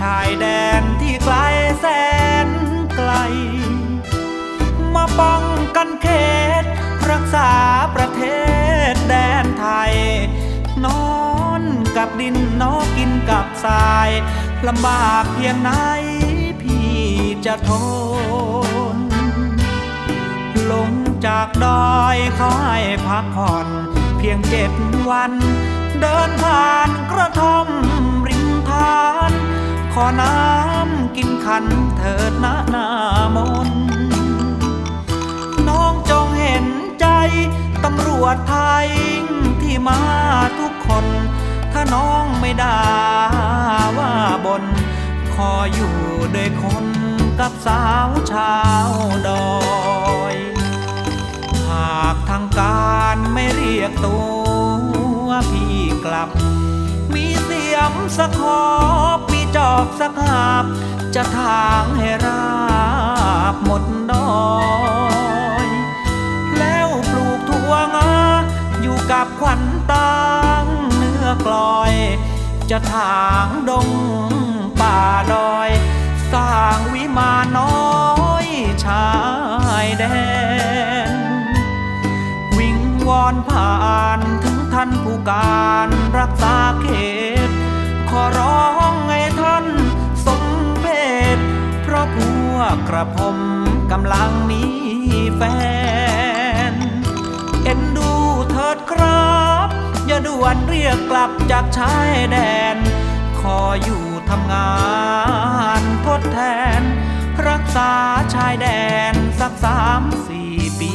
ชายแดนที่ไกลแสนไกล มาป้องกันเขต รักษาประเทศแดนไทย นอนกับดินนอกินกับทรายลำบากเพียงไหนพี่จะทน ลงจากดอยเขาให้พักผ่อนเพียงเจ็ดวัน เดินผ่านกระท่อมริมทาน ขอน้ำกินขันเถิดนะนามน น้องจงเห็นใจตำรวจไทยที่มาทุกคน ถ้าน้องไม่ด่าว่าบน ขออยู่ด้วยคนกับสาวชาวดอยหากทางการไม่เรียกตัวพี่กลับ มีเสียมสักหอบ จอบสักหาบ จะทางให้ราบหมดดอย แล้วปลูกถั่วงาอยู่กับขวัญตังเนื้อกลอย จะถางดงป่าดอย สร้างวิมานน้อยชายแดน วิงวอนผ่านถึงท่านผู้การรักษาเขตขอร้อง วกระผมกำลังมีแฟน เอ็นดูเถิดครับ อย่าด่วนเรียกกลับจากชายแดน ขออยู่ทำงานทดแทน รักษาชายแดนสักสามสี่ปี